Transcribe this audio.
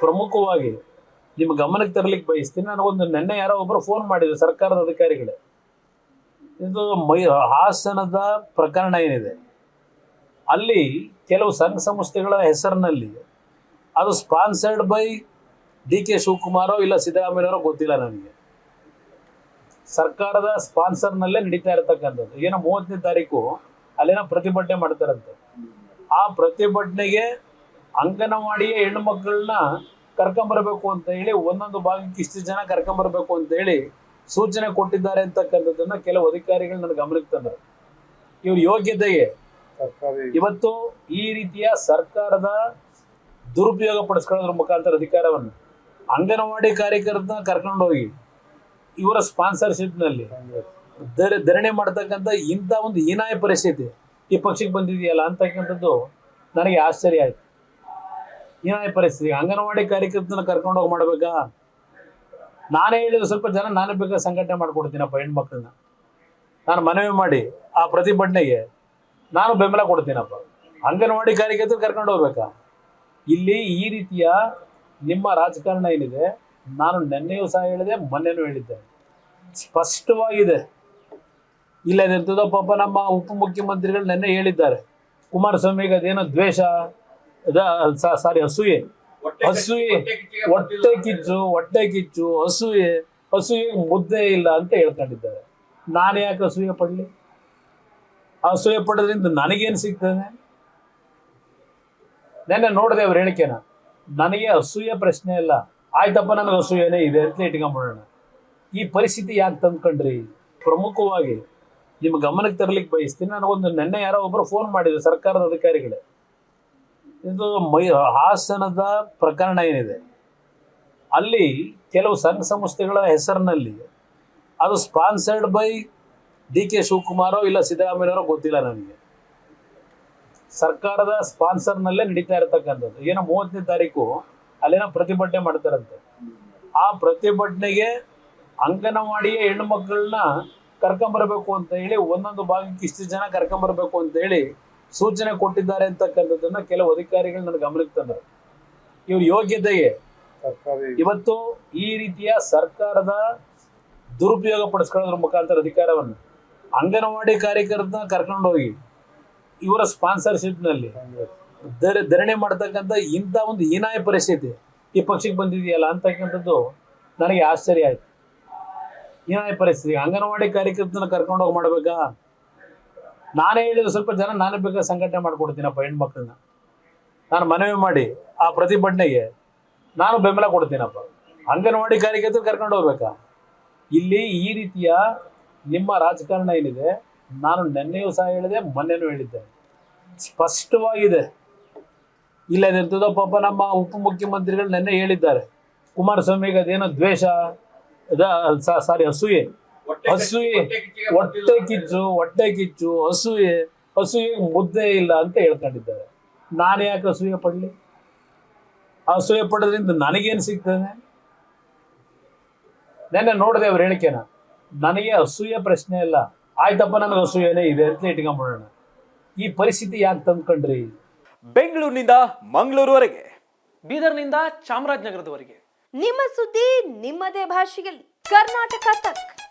ಪ್ರಮುಖವಾಗಿ ನಿಮ್ಮ ಗಮನಕ್ಕೆ ತರಲಿಕ್ಕೆ ಬಯಸ್ತೀನಿ. ನನಗೊಂದು ನಿನ್ನೆ ಯಾರೋ ಒಬ್ಬರು ಫೋನ್ ಮಾಡಿದ್ರು ಸರ್ಕಾರದ ಅಧಿಕಾರಿಗಳೇ. ಇದು ಮೈ, ಹಾಸನದ ಪ್ರಕರಣ ಏನಿದೆ? ಅಲ್ಲಿ ಕೆಲವು ಸಂಘ ಸಂಸ್ಥೆಗಳ ಹೆಸರಿನಲ್ಲಿ, ಅದು ಸ್ಪಾನ್ಸರ್ಡ್ ಬೈ ಡಿ ಕೆ ಶಿವಕುಮಾರೋ ಇಲ್ಲ ಸಿದ್ದರಾಮಯ್ಯವರೋ ಗೊತ್ತಿಲ್ಲ ನನಗೆ. ಸರ್ಕಾರದ ಸ್ಪಾನ್ಸರ್ನಲ್ಲೇ ನಡೀತಾ ಇರತಕ್ಕಂಥದ್ದು. ಏನೋ ಮೂವತ್ತನೇ ತಾರೀಕು ಅಲ್ಲೇನೋ ಪ್ರತಿಭಟನೆ ಮಾಡ್ತಾರಂತೆ. ಆ ಪ್ರತಿಭಟನೆಗೆ ಅಂಗನವಾಡಿಯ ಹೆಣ್ಣು ಮಕ್ಕಳನ್ನ ಕರ್ಕೊಂಬರ್ಬೇಕು ಅಂತ ಹೇಳಿ ಒಂದೊಂದು ಭಾಗಕ್ಕೆ ಇಷ್ಟು ಜನ ಕರ್ಕೊಂಬರ್ಬೇಕು ಅಂತ ಹೇಳಿ ಸೂಚನೆ ಕೊಟ್ಟಿದ್ದಾರೆ ಅಂತಕ್ಕಂಥದ್ದನ್ನ ಕೆಲವು ಅಧಿಕಾರಿಗಳು ನನ್ನ ಗಮನಕ್ಕೆ ತಂದರು. ಇವ್ರ ಯೋಗ್ಯತೆಗೆ ಇವತ್ತು ಈ ರೀತಿಯ ಸರ್ಕಾರದ ದುರುಪಯೋಗ ಪಡಿಸ್ಕೊಳ್ಳೋದ್ರ ಮುಖಾಂತರ ಅಧಿಕಾರವನ್ನು ಅಂಗನವಾಡಿ ಕಾರ್ಯಕರ್ತನ ಕರ್ಕೊಂಡು ಹೋಗಿ ಇವರ ಸ್ಪಾನ್ಸರ್ಶಿಪ್ನಲ್ಲಿ ಧರಣಿ ಮಾಡ್ತಕ್ಕಂಥ ಇಂಥ ಒಂದು ಹೀನಾಯ ಪರಿಸ್ಥಿತಿ ಈ ಪಕ್ಷಕ್ಕೆ ಬಂದಿದೆಯಲ್ಲ ಅಂತಕ್ಕಂಥದ್ದು ನನಗೆ ಆಶ್ಚರ್ಯ ಆಯ್ತು. ಹೀನಾಯ ಪರಿಸ್ಥಿತಿ, ಅಂಗನವಾಡಿ ಕಾರ್ಯಕರ್ತನ ಕರ್ಕೊಂಡು ಹೋಗಿ ಮಾಡ್ಬೇಕಾ? ನಾನೇ ಹೇಳಿದ್ರೆ ಸ್ವಲ್ಪ ಜನ ನಾನೇ ಬೇಕಾದ ಸಂಘಟನೆ ಮಾಡ್ಕೊಡ್ತೀನಪ್ಪ ಹೆಣ್ಮಕ್ಳನ್ನ. ನಾನು ಮನವಿ ಮಾಡಿ ಆ ಪ್ರತಿಭಟನೆಗೆ ನಾನು ಬೆಂಬಲ ಕೊಡ್ತೀನಪ್ಪ. ಅಂಗನವಾಡಿ ಕಾರ್ಯಕರ್ತರು ಕರ್ಕೊಂಡು ಹೋಗ್ಬೇಕಾ? ಇಲ್ಲಿ ಈ ರೀತಿಯ ನಿಮ್ಮ ರಾಜಕಾರಣ ಏನಿದೆ, ನಾನು ನೆನ್ನೆಯೂ ಸಹ ಹೇಳಿದೆ, ಮೊನ್ನೆನೂ ಹೇಳಿದ್ದೆ. ಸ್ಪಷ್ಟವಾಗಿದೆ. ಇಲ್ಲ ಪಾಪ ನಮ್ಮ ಉಪಮುಖ್ಯಮಂತ್ರಿಗಳು ನೆನ್ನೆ ಹೇಳಿದ್ದಾರೆ. ಕುಮಾರಸ್ವಾಮಿಗೆ ಅದೇನೋ ದ್ವೇಷ? ಸಾರಿ ಹಸುವೆ. ಹಸುವೆ ಹೊಟ್ಟೆ ಕಿಚ್ಚು ಹೊಟ್ಟೆ ಕಿಚ್ಚು ಹಸುವೆ ಹಸುವೆ ಮುದ್ದೆ ಇಲ್ಲ ಅಂತ ಹೇಳ್ಕೊಂಡಿದ್ದಾರೆ. ನಾನು ಯಾಕೆ ಅಸೂಯೆ ಪಡಲಿ? ಅಸೂಯೆ ಪಡೋದ್ರಿಂದ ನನಗೇನು ಸಿಗ್ತದೆ? ನೆನ್ನೆ ನೋಡಿದೆ ಅವ್ರ ಹೇಳಿಕೆನ. ನನಗೆ ಅಸೂಯೆ ಪ್ರಶ್ನೆ ಇಲ್ಲ. ಆಯ್ತಪ್ಪ ನನಗೆ ಅಸೂಯೆನೇ ಇದೆ ಅಂತ ಇಟ್ಕೊಂಬಿಡೋಣ. ಈ ಪರಿಸ್ಥಿತಿ ಯಾಕೆ ತಂದ್ಕೊಂಡ್ರಿ? ಪ್ರಮುಖವಾಗಿ ನಿಮ್ಮ ಗಮನಕ್ಕೆ ತರಲಿಕ್ಕೆ ಬಯಸ್ತೀನಿ. ನನಗೊಂದು ನೆನ್ನೆ ಯಾರೋ ಒಬ್ಬರು ಫೋನ್ ಮಾಡಿದ್ರು ಸರ್ಕಾರದ ಅಧಿಕಾರಿಗಳೇ. ಇದು ಮೈ, ಹಾಸನದ ಪ್ರಕರಣ ಏನಿದೆ? ಅಲ್ಲಿ ಕೆಲವು ಸಂಘ ಸಂಸ್ಥೆಗಳ ಹೆಸರಿನಲ್ಲಿ ಅದು ಸ್ಪಾನ್ಸರ್ಡ್ ಬೈ ಡಿ ಕೆ ಶಿವಕುಮಾರೋ ಇಲ್ಲ ಸಿದ್ದರಾಮಯ್ಯನವರೋ ಗೊತ್ತಿಲ್ಲ ನನಗೆ. ಸರ್ಕಾರದ ಸ್ಪಾನ್ಸರ್ನಲ್ಲೇ ನಡೀತಾ ಇರತಕ್ಕಂಥದ್ದು. ಏನೋ ಮೂವತ್ತನೇ ತಾರೀಕು ಅಲ್ಲೇನೋ ಪ್ರತಿಭಟನೆ ಮಾಡ್ತಾರಂತೆ. ಆ ಪ್ರತಿಭಟನೆಗೆ ಅಂಗನವಾಡಿಯ ಹೆಣ್ಣು ಮಕ್ಕಳನ್ನ ಕರ್ಕೊಂಬರಬೇಕು ಅಂತ ಹೇಳಿ ಒಂದೊಂದು ಭಾಗಕ್ಕೆ ಇಷ್ಟು ಜನ ಕರ್ಕೊಂಬರಬೇಕು ಅಂತ ಹೇಳಿ ಸೂಚನೆ ಕೊಟ್ಟಿದ್ದಾರೆ ಅಂತಕ್ಕಂಥದ್ದನ್ನ ಕೆಲವು ಅಧಿಕಾರಿಗಳು ನನ್ನ ಗಮನಕ್ಕೆ ತಂದರು. ಇವ್ರ ಯೋಗ್ಯತೆಗೆ ಇವತ್ತು ಈ ರೀತಿಯ ಸರ್ಕಾರದ ದುರುಪಯೋಗ ಪಡಿಸ್ಕೊಳ್ಳೋದ್ರ ಮುಖಾಂತರ ಅಧಿಕಾರವನ್ನು ಅಂಗನವಾಡಿ ಕಾರ್ಯಕರ್ತನ ಕರ್ಕೊಂಡು ಹೋಗಿ ಇವರ ಸ್ಪಾನ್ಸರ್ಶಿಪ್ನಲ್ಲಿ ಧರ ಧರಣಿ ಮಾಡ್ತಕ್ಕಂಥ ಇಂಥ ಒಂದು ಹೀನಾಯ ಪರಿಸ್ಥಿತಿ ಈ ಪಕ್ಷಕ್ಕೆ ಬಂದಿದೆಯಲ್ಲ ಅಂತಕ್ಕಂಥದ್ದು ನನಗೆ ಆಶ್ಚರ್ಯ ಆಯ್ತು. ಹೀನಾಯ ಪರಿಸ್ಥಿತಿ. ಅಂಗನವಾಡಿ ಕಾರ್ಯಕರ್ತನ ಕರ್ಕೊಂಡು ಮಾಡಬೇಕಾ ಮಾಡ್ಬೇಕಾ? ನಾನೇ ಹೇಳಿದ ಸ್ವಲ್ಪ ಜನ ನಾನೇ ಬೇಕಾದ ಸಂಘಟನೆ ಮಾಡ್ಕೊಡ್ತೀನಪ್ಪ ಹೆಣ್ಮಕ್ಳನ್ನ. ನಾನು ಮನವಿ ಮಾಡಿ ಆ ಪ್ರತಿಭಟನೆಗೆ ನಾನು ಬೆಂಬಲ ಕೊಡ್ತೀನಪ್ಪ. ಅಂಗನವಾಡಿ ಕಾರ್ಯಕರ್ತರು ಕರ್ಕೊಂಡು ಹೋಗ್ಬೇಕಾ? ಇಲ್ಲಿ ಈ ರೀತಿಯ ನಿಮ್ಮ ರಾಜಕಾರಣ ಏನಿದೆ, ನಾನು ನೆನ್ನೆಯೂ ಸಹ ಹೇಳಿದೆ, ಮೊನ್ನೆನೂ ಹೇಳಿದ್ದೆ. ಸ್ಪಷ್ಟವಾಗಿದೆ. ಇಲ್ಲ ಎಂಥದೋ ಪಾಪ ನಮ್ಮ ಉಪಮುಖ್ಯಮಂತ್ರಿಗಳು ನೆನ್ನೆ ಹೇಳಿದ್ದಾರೆ. ಕುಮಾರಸ್ವಾಮಿಗೆ ಅದೇನೋ ದ್ವೇಷ ಸಾರಿ, ಅಸೂಯೆ. ಅಸೂಯೆ ಹೊಟ್ಟೆ ಕಿಚ್ಚು ಹೊಟ್ಟೆ ಕಿಚ್ಚು ಹಸುವೆ ಹಸುವೆ ಮುದ್ದೆ ಇಲ್ಲ ಅಂತ ಹೇಳ್ಕೊಂಡಿದ್ದಾರೆ. ನಾನು ಯಾಕೆ ಅಸೂಯೆ ಪಡಲಿ? ಅಸೂಯೆ ಪಡೋದ್ರಿಂದ ನನಗೇನು ಸಿಗ್ತದೆ? ನೆನ್ನೆ ನೋಡಿದೆ ಅವ್ರು ಹೇಳಿಕೆನ ನನಗೆ ಅಸೂಯೆ ಪ್ರಶ್ನೆ ಇಲ್ಲ. ಆಯ್ತಪ್ಪ ನನಗೆ ಅಸೂಯೆನೇ ಇದೆ ಅಂತ ಇಟ್ಕೊಂಡ್ಬಿಡೋಣ ಈ ಪರಿಸ್ಥಿತಿ ಯಾಕೆ ತಂದ್ಕೊಂಡ್ರಿ? ಬೆಂಗಳೂರಿನಿಂದ ಮಂಗಳೂರುವರೆಗೆ ಬೀದರ್ನಿಂದ ಚಾಮರಾಜನಗರದವರೆಗೆ. ನಿಮ್ಮ ಸುದ್ದಿ ನಿಮ್ಮದೇ ಭಾಷೆಯಲ್ಲಿ. ಕರ್ನಾಟಕ ತಕ್.